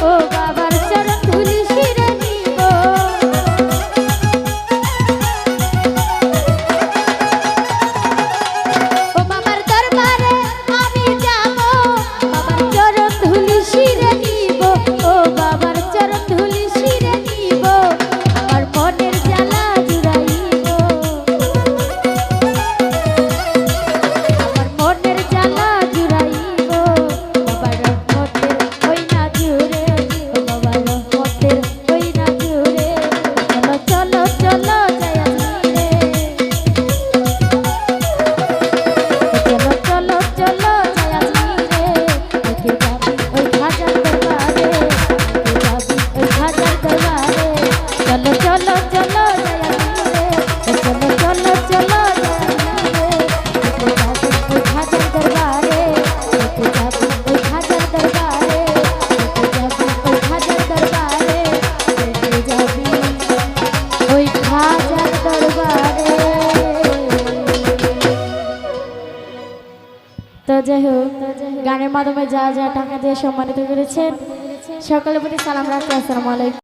Oh, মাধ্যমে যা যা টাকা দিয়ে সম্মানিত করেছেন সকলের প্রতি সালাম রাখতে আসসালামু আলাইকুম।